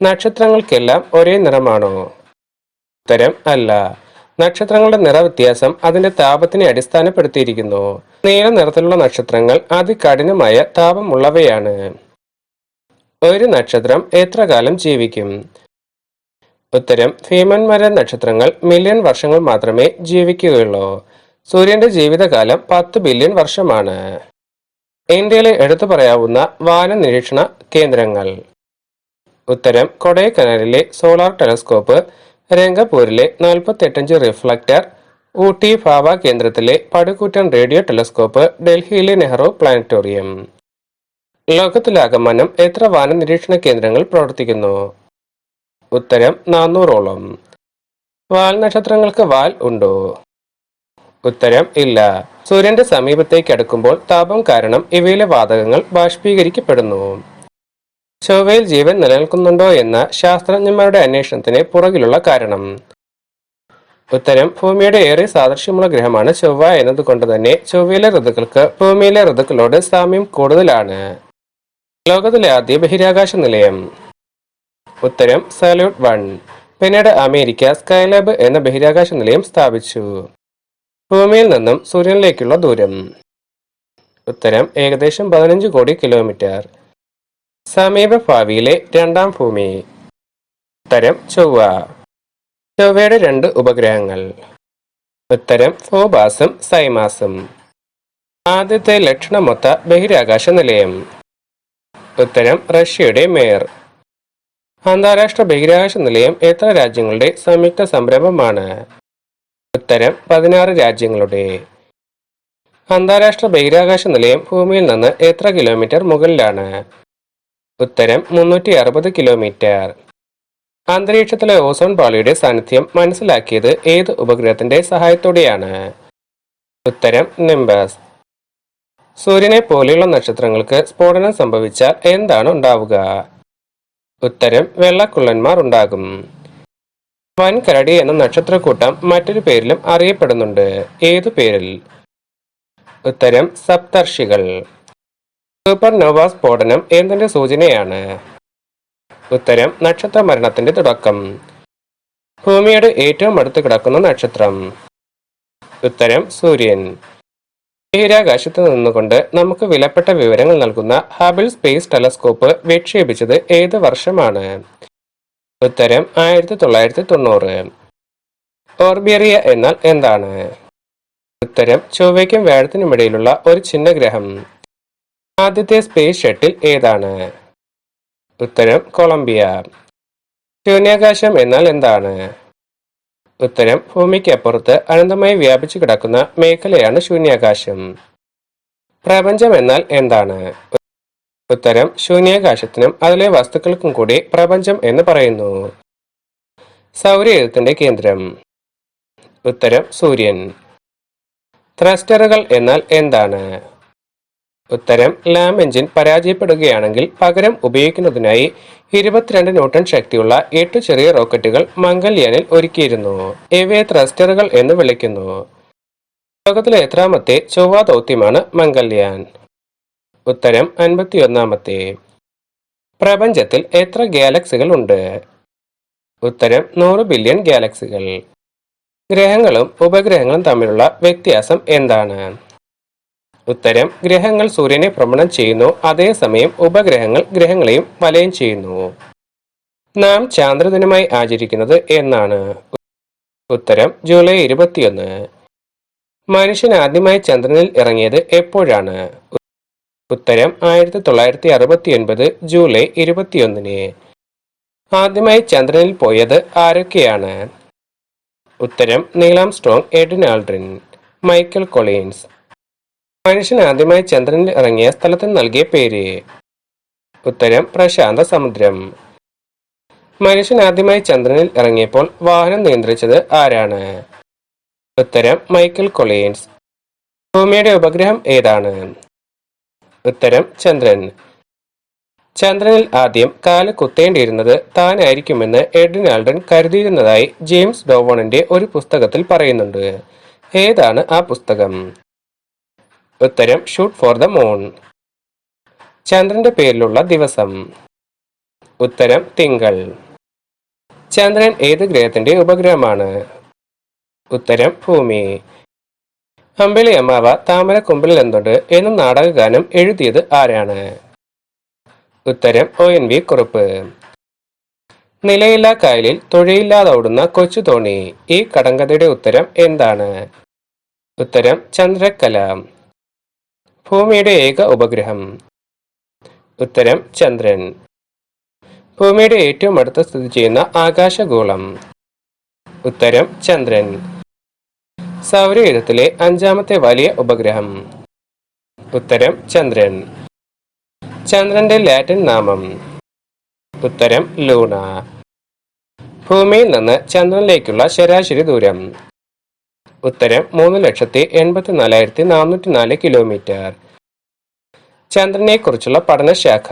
നക്ഷത്രങ്ങൾക്കെല്ലാം ഒരേ നിറമാണോ ഉത്തരം അല്ല. നക്ഷത്രങ്ങളുടെ നിറവ്യത്യാസം അതിന്റെ താപത്തിനെ അടിസ്ഥാനപ്പെടുത്തിയിരിക്കുന്നു. നീല നിറത്തിലുള്ള നക്ഷത്രങ്ങൾ അതികഠിനമായ താപമുള്ളവയാണ്. ഒരു നക്ഷത്രം എത്ര കാലം ജീവിക്കും? ഉത്തരം ഭീമന്മാരെ നക്ഷത്രങ്ങൾ മില്യൺ വർഷങ്ങൾ മാത്രമേ ജീവിക്കുകയുള്ളൂ. സൂര്യന്റെ ജീവിതകാലം പത്ത് ബില്യൺ വർഷമാണ്. ഇന്ത്യയിലെ എടുത്തു പറയാവുന്ന വാന നിരീക്ഷണ കേന്ദ്രങ്ങൾ. ഉത്തരം കൊടൈക്കനാലിലെ സോളാർ ടെലസ്കോപ്പ് രംഗപൂരിലെ നാൽപ്പത്തെട്ടഞ്ച് റിഫ്ലക്ടർ ഊട്ടി ഭാവ കേന്ദ്രത്തിലെ പടുകൂറ്റൻ റേഡിയോ ടെലസ്കോപ്പ് ഡൽഹിയിലെ നെഹ്റു പ്ലാനറ്റോറിയം. ലോകത്തിലാകമാനം എത്ര വാന നിരീക്ഷണ കേന്ദ്രങ്ങൾ പ്രവർത്തിക്കുന്നു? ഉത്തരം നാനൂറോളം. വാൽ നക്ഷത്രങ്ങൾക്ക് വാൽ ഉണ്ടോ? ഉത്തരം ഇല്ല. സൂര്യന്റെ സമീപത്തേക്ക് അടുക്കുമ്പോൾ താപം കാരണം ഇവയിലെ വാതകങ്ങൾ ബാഷ്പീകരിക്കപ്പെടുന്നു. ചൊവ്വയിൽ ജീവൻ നിലനിൽക്കുന്നുണ്ടോ എന്ന ശാസ്ത്രജ്ഞന്മാരുടെ അന്വേഷണത്തിന് പുറകിലുള്ള കാരണം. ഉത്തരം ഭൂമിയുടെ ഏറെ സാദൃശ്യമുള്ള ഗ്രഹമാണ് ചൊവ്വ എന്നതുകൊണ്ട് തന്നെ ചൊവ്വയിലെ ഋതുക്കൾക്ക് ഭൂമിയിലെ ഋതുക്കളോട് സാമ്യം കൂടുതലാണ്. ലോകത്തിലെ ആദ്യ ബഹിരാകാശ നിലയം. ഉത്തരം സല്യൂട്ട് വൺ. പിന്നീട് അമേരിക്ക സ്കൈലാബ് എന്ന ബഹിരാകാശ നിലയം സ്ഥാപിച്ചു. ഭൂമിയിൽ നിന്നും സൂര്യനിലേക്കുള്ള ദൂരം. ഉത്തരം ഏകദേശം പതിനഞ്ച് കോടി കിലോമീറ്റർ. സമീപ ഭാവിയിലെ രണ്ടാം ഭൂമി. ഉത്തരം ചൊവ്വ. ചൊവ്വയുടെ രണ്ട് ഉപഗ്രഹങ്ങൾ. ഉത്തരം ഫോബാസും സൈമാസും. ആദ്യത്തെ ലക്ഷണമൊത്ത ബഹിരാകാശ നിലയം. ഉത്തരം റഷ്യയുടെ മേയർ. അന്താരാഷ്ട്ര ബഹിരാകാശ നിലയം എത്ര രാജ്യങ്ങളുടെ സംയുക്ത സംരംഭമാണ്? ഉത്തരം പതിനാറ് രാജ്യങ്ങളുടെ. അന്താരാഷ്ട്ര ബഹിരാകാശ നിലയം ഭൂമിയിൽ നിന്ന് എത്ര കിലോമീറ്റർ മുകളിലാണ്? ഉത്തരം മുന്നൂറ്റി അറുപത് കിലോമീറ്റർ അന്തരീക്ഷത്തിലെ ഓസോൺ പാളിയുടെ സാന്നിധ്യം മനസ്സിലാക്കിയത് ഏത് ഉപഗ്രഹത്തിന്റെ സഹായത്തോടെയാണ്? ഉത്തരം നിംബസ് സൂര്യനെ പോലെയുള്ള നക്ഷത്രങ്ങൾക്ക് സ്ഫോടനം സംഭവിച്ചാൽ എന്താണ് ഉണ്ടാവുക? ഉത്തരം വെള്ളക്കുള്ളന്മാർ ഉണ്ടാകും. വൻകരടി എന്ന നക്ഷത്രക്കൂട്ടം മറ്റൊരു പേരിലും അറിയപ്പെടുന്നുണ്ട്. ഏതു പേരിൽ? ഉത്തരം സപ്തർഷികൾ. സൂപ്പർ നോവ സ്ഫോടനം എന്തിന്റെ സൂചനയാണ്. ഉത്തരം നക്ഷത്ര മരണത്തിന്റെ തുടക്കം. ഭൂമിയുടെ ഏറ്റവും അടുത്ത് കിടക്കുന്ന നക്ഷത്രം. ഉത്തരം സൂര്യൻ. ബഹിരാകാശത്ത് നിന്നുകൊണ്ട് നമുക്ക് വിലപ്പെട്ട വിവരങ്ങൾ നൽകുന്ന ഹബിൾ സ്പേസ് ടെലസ്കോപ്പ് വിക്ഷേപിച്ചത് ഏത് വർഷമാണ്? ഉത്തരം ആയിരത്തി തൊള്ളായിരത്തി തൊണ്ണൂറ് ഓർബിയറിയ എന്നാൽ എന്താണ്? ഉത്തരം ചൊവ്വയ്ക്കും വേഴത്തിനുമിടയിലുള്ള ഒരു ചിഹ്നഗ്രഹം. ആദ്യത്തെ സ്പേസ് ഷട്ടിൽ ഏതാണ്? ഉത്തരം കൊളംബിയ. ശൂന്യാകാശം എന്നാൽ എന്താണ്? ഉത്തരം ഭൂമിക്കപ്പുറത്ത് അനന്തമായി വ്യാപിച്ചു കിടക്കുന്ന മേഖലയാണ് ശൂന്യാകാശം. പ്രപഞ്ചം എന്നാൽ എന്താണ്? ഉത്തരം ശൂന്യാകാശത്തിനും അതിലെ വസ്തുക്കൾക്കും കൂടി പ്രപഞ്ചം എന്ന് പറയുന്നു. സൗരയൂഥത്തിന്റെ കേന്ദ്രം. ഉത്തരം സൂര്യൻ. ത്രസ്റ്ററുകൾ എന്നാൽ എന്താണ്? ഉത്തരം ലാം എഞ്ചിൻ പരാജയപ്പെടുകയാണെങ്കിൽ പകരം ഉപയോഗിക്കുന്നതിനായി ഇരുപത്തിരണ്ട് ന്യൂട്ടൺ ശക്തിയുള്ള എട്ട് ചെറിയ റോക്കറ്റുകൾ മംഗൾയാനിൽ ഒരുക്കിയിരുന്നു. ഇവയെ ത്രസ്റ്ററുകൾ എന്ന് വിളിക്കുന്നു. ലോകത്തിലെ എത്രാമത്തെ ചൊവ്വ ദൗത്യമാണ് മംഗൾയാൻ. ഉത്തരം അൻപത്തിയൊന്നാമത്തെ. പ്രപഞ്ചത്തിൽ എത്ര ഗാലക്സികൾ ഉണ്ട്? ഉത്തരം നൂറ് ബില്യൺ ഗാലക്സികൾ. ഗ്രഹങ്ങളും ഉപഗ്രഹങ്ങളും തമ്മിലുള്ള വ്യത്യാസം എന്താണ്? ഉത്തരം ഗ്രഹങ്ങൾ സൂര്യനെ ഭ്രമണം ചെയ്യുന്നു. അതേസമയം ഉപഗ്രഹങ്ങൾ ഗ്രഹങ്ങളെയും വലയം ചെയ്യുന്നു. നാം ചാന്ദ്രദിനമായി ആചരിക്കുന്നത് എന്നാണ്. ഉത്തരം ജൂലൈ ഇരുപത്തിയൊന്ന്. മനുഷ്യൻ ആദ്യമായി ചന്ദ്രനിൽ ഇറങ്ങിയത് എപ്പോഴാണ്? ഉത്തരം ആയിരത്തി തൊള്ളായിരത്തി അറുപത്തി ഒൻപത് ജൂലൈ ഇരുപത്തിയൊന്നിന്. ആദ്യമായി ചന്ദ്രനിൽ പോയത് ആരൊക്കെയാണ്? ഉത്തരം Neil Armstrong Edwin Aldrin Michael Collins. മനുഷ്യൻ ആദ്യമായി ചന്ദ്രനിൽ ഇറങ്ങിയ സ്ഥലത്തിന് നൽകിയ പേര്. ഉത്തരം പ്രശാന്ത സമുദ്രം. മനുഷ്യൻ ആദ്യമായി ചന്ദ്രനിൽ ഇറങ്ങിയപ്പോൾ വാഹനം നിയന്ത്രിച്ചത് ആരാണ്? ഉത്തരം മൈക്കൽ കൊളീൻസ്. ഭൂമിയുടെ ഉപഗ്രഹം ഏതാണ്? ഉത്തരം ചന്ദ്രൻ. ചന്ദ്രനിൽ ആദ്യം കാൽ കുത്തേണ്ടിയിരുന്നത് താനായിരിക്കുമെന്ന് എഡ്വിൻ ആൾഡൻ കരുതിയിരുന്നതായി ജെയിംസ് ഡോവോണിന്റെ ഒരു പുസ്തകത്തിൽ പറയുന്നുണ്ട്. ഏതാണ് ആ പുസ്തകം? ഉത്തരം ഷൂട്ട് ഫോർ ദ മൂൺ ചന്ദ്രന്റെ പേരിലുള്ള ദിവസം. ഉത്തരം തിങ്കൾ. ചന്ദ്രൻ ഏത് ഗ്രഹത്തിന്റെ ഉപഗ്രഹമാണ്? ഉത്തരം ഭൂമി. അമ്പിളി അമ്മാവ താമര കുമ്പിളിൽ എന്തുണ്ട് എന്ന നാടകഗാനം എഴുതിയത് ആരാണ്? ഉത്തരം ഒ എൻ വി കുറുപ്പ്. നിലയില്ലാ കായലിൽ തുഴയില്ലാതെ ഓടുന്ന കൊച്ചു തോണി. ഈ കടങ്കഥയുടെ ഉത്തരം എന്താണ്? ഉത്തരം ചന്ദ്രക്കല. ഭൂമിയുടെ ഏക ഉപഗ്രഹം. ഉത്തരം ചന്ദ്രൻ. ഭൂമിയുടെ ഏറ്റവും അടുത്ത് സ്ഥിതി ചെയ്യുന്ന ആകാശഗോളം. ഉത്തരം ചന്ദ്രൻ. സൗരയുധത്തിലെ അഞ്ചാമത്തെ വലിയ ഉപഗ്രഹം. ഉത്തരം ചന്ദ്രൻ. ചന്ദ്രന്റെ ലാറ്റിൻ നാമം. ഉത്തരം ലൂണ. ഭൂമിയിൽ നിന്ന് ചന്ദ്രനിലേക്കുള്ള ശരാശരി ദൂരം. ഉത്തരം മൂന്ന് ലക്ഷത്തി എൺപത്തി നാലായിരത്തി നാനൂറ്റി നാല് കിലോമീറ്റർ. ചന്ദ്രനെ കുറിച്ചുള്ള പഠനശാഖ.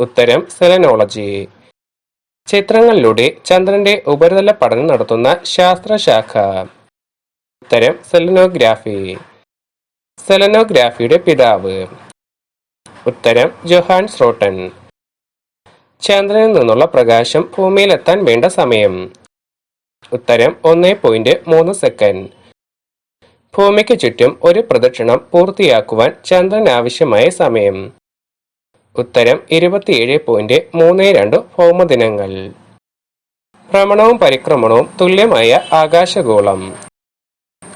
ഉത്തരം സെലനോളജി. ചിത്രങ്ങളിലൂടെ ചന്ദ്രന്റെ ഉപരിതല പഠനം നടത്തുന്ന ശാസ്ത്രശാഖ. ഉത്തരം സെലനോഗ്രാഫി. സെലനോഗ്രാഫിയുടെ പിതാവ്. ഉത്തരം ജൊഹാൻ സ്രോട്ടൻ. ചന്ദ്രനിൽ നിന്നുള്ള പ്രകാശം ഭൂമിയിലെത്താൻ വേണ്ട സമയം. ഉത്തരം ഒന്ന് പോയിന്റ് മൂന്ന് സെക്കൻഡ് ഭൂമിക്ക് ചുറ്റും ഒരു പ്രദക്ഷിണം പൂർത്തിയാക്കുവാൻ ചന്ദ്രൻ ആവശ്യമായ സമയം. ഉത്തരം ഇരുപത്തിയേഴ് പോയിന്റ് മൂന്ന് രണ്ട് ഭൗമദിനങ്ങൾ. ഭ്രമണവും പരിക്രമണവും തുല്യമായ ആകാശഗോളം.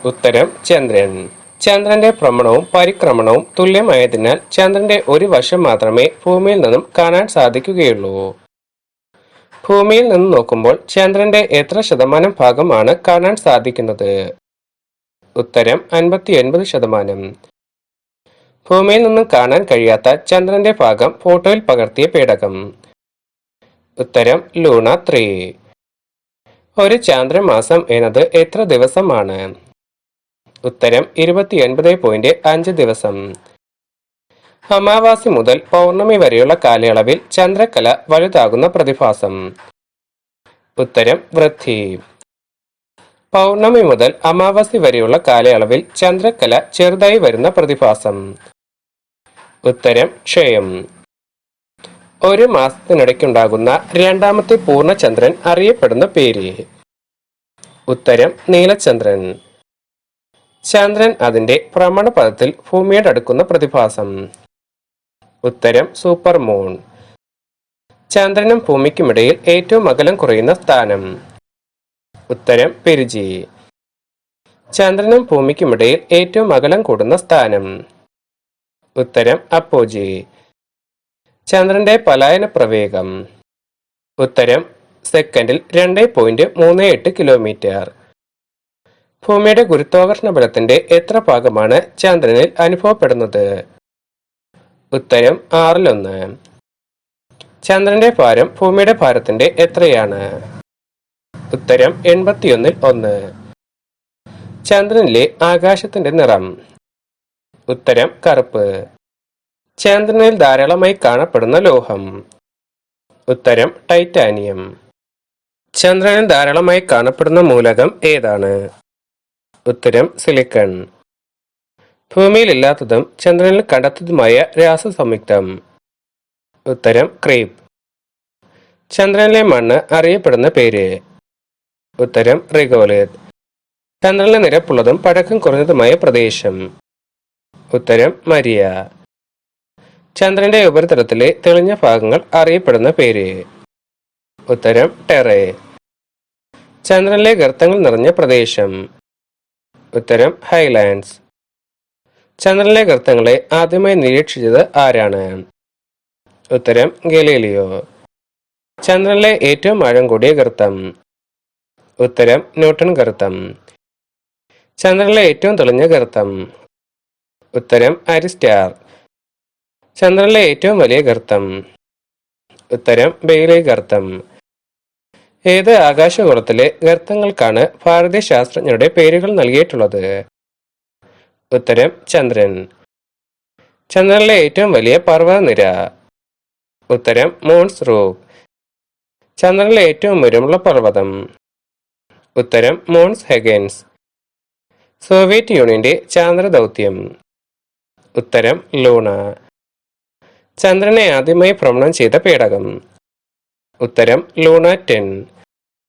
ഉത്തരം ചന്ദ്രൻ. ചന്ദ്രന്റെ ഭ്രമണവും പരിക്രമണവും തുല്യമായതിനാൽ ചന്ദ്രന്റെ ഒരു വശം മാത്രമേ ഭൂമിയിൽ നിന്നും കാണാൻ സാധിക്കുകയുള്ളൂ. ഭൂമിയിൽ നിന്ന് നോക്കുമ്പോൾ ചന്ദ്രന്റെ എത്ര ശതമാനം ഭാഗമാണ് കാണാൻ സാധിക്കുന്നത്? ഉത്തരം അൻപത്തി ഒൻപത് ശതമാനം. ഭൂമിയിൽ നിന്നും കാണാൻ കഴിയാത്ത ചന്ദ്രന്റെ ഭാഗം ഫോട്ടോയിൽ പകർത്തിയ പേടകം. ഉത്തരം ലൂണ ത്രീ. ഒരു ചാന്ദ്രമാസം എന്നത് എത്ര ദിവസമാണ്? ഉത്തരം ഇരുപത്തിയൊൻപത് പോയിന്റ് അഞ്ച് ദിവസം. അമാവാസി മുതൽ പൗർണമി വരെയുള്ള കാലയളവിൽ ചന്ദ്രക്കല വലുതാകുന്ന പ്രതിഭാസം. ഉത്തരം വൃദ്ധി. പൗർണമി മുതൽ അമാവാസി വരെയുള്ള കാലയളവിൽ ചന്ദ്രക്കല ചെറുതായി വരുന്ന പ്രതിഭാസം. ഉത്തരം ക്ഷയം. ഒരു മാസത്തിനിടയ്ക്കുണ്ടാകുന്ന രണ്ടാമത്തെ പൂർണചന്ദ്രൻ അറിയപ്പെടുന്ന പേര്. ഉത്തരം നീലചന്ദ്രൻ. ചന്ദ്രൻ അതിന്റെ ഭ്രമണപഥത്തിൽ ഭൂമിയോടടുക്കുന്ന പ്രതിഭാസം. ഉത്തരം സൂപ്പർ മൂൺ. ചന്ദ്രനും ഭൂമിക്കുമിടയിൽ ഏറ്റവും അകലം കുറയുന്ന സ്ഥാനം. ഉത്തരം പെരുജി. ചന്ദ്രനും ഭൂമിക്കുമിടയിൽ ഏറ്റവും അകലം കൂടുന്ന സ്ഥാനം. ഉത്തരം അപ്പോജി. ചന്ദ്രന്റെ പലായന പ്രവേഗം. ഉത്തരം സെക്കൻഡിൽ രണ്ട് പോയിന്റ് മൂന്ന് എട്ട് കിലോമീറ്റർ. ഭൂമിയുടെ ഗുരുത്വാകർഷണ ബലത്തിന്റെ എത്ര ഭാഗമാണ് ചന്ദ്രനിൽ അനുഭവപ്പെടുന്നത്? ഉത്തരം ആറിലൊന്ന്. ചന്ദ്രന്റെ ഭാരം ഭൂമിയുടെ ഭാരത്തിന്റെ എത്രയാണ്? ഉത്തരം എൺപത്തിയൊന്നിൽ ഒന്ന്. ചന്ദ്രനിലെ ആകാശത്തിന്റെ നിറം. ഉത്തരം കറുപ്പ്. ചന്ദ്രനിൽ ധാരാളമായി കാണപ്പെടുന്ന ലോഹം. ഉത്തരം ടൈറ്റാനിയം. ചന്ദ്രനിൽ ധാരാളമായി കാണപ്പെടുന്ന മൂലകം ഏതാണ്? ഉത്തരം സിലിക്കൺ. ഭൂമിയിലില്ലാത്തതും ചന്ദ്രനിൽ കണ്ടെത്തതുമായ രാസസംയുക്തം. ഉത്തരം ക്രീപ്പ്. ചന്ദ്രനിലെ മണ്ണ് അറിയപ്പെടുന്ന പേര്. ഉത്തരം റിഗോലേത് ചന്ദ്രനിലെ നിരപ്പുള്ളതും പഴക്കം കുറഞ്ഞതുമായ പ്രദേശം. ഉത്തരം മരിയ. ചന്ദ്രന്റെ ഉപരിതലത്തിലെ തെളിഞ്ഞ ഭാഗങ്ങൾ അറിയപ്പെടുന്ന പേര്. ഉത്തരം ടെറെ. ചന്ദ്രനിലെ ഗർത്തങ്ങൾ നിറഞ്ഞ പ്രദേശം. ഉത്തരം ഹൈലാൻഡ്സ്. ചന്ദ്രനിലെ ഗർത്തങ്ങളെ ആദ്യമായി നിരീക്ഷിച്ചത് ആരാണ്? ഉത്തരം ഗലീലിയോ. ചന്ദ്രനിലെ ഏറ്റവും ആഴം കൂടിയ ഗർത്തം. ഉത്തരം ന്യൂട്ടൺ ഗർത്തം. ചന്ദ്രനിലെ ഏറ്റവും തെളിഞ്ഞ ഗർത്തം. ഉത്തരം അരിസ്റ്റാർ. ചന്ദ്രനിലെ ഏറ്റവും വലിയ ഗർത്തം. ഉത്തരം ബെയിലെ ഗർത്തം. ഏത് ആകാശഗോളത്തിലെ ഗർത്തങ്ങൾക്കാണ് ഭാരതീയ ശാസ്ത്രജ്ഞരുടെ പേരുകൾ നൽകിയിട്ടുള്ളത്? ഉത്തരം ചന്ദ്രൻ. ചന്ദ്രനിലെ ഏറ്റവും വലിയ പർവതനിര. ഉത്തരം മോൺസ് റോക്ക് ചന്ദ്രനിലെ ഏറ്റവും ഉയരമുള്ള പർവതം. ഉത്തരം മോൺസ് ഹെഗൻസ് സോവിയറ്റ് യൂണിയന്റെ ചാന്ദ്ര ദൗത്യം. ഉത്തരം ലൂണ. ചന്ദ്രനെ ആദ്യമായി ഭ്രമണം ചെയ്ത പേടകം. ഉത്തരം ലൂണ ടെൻ.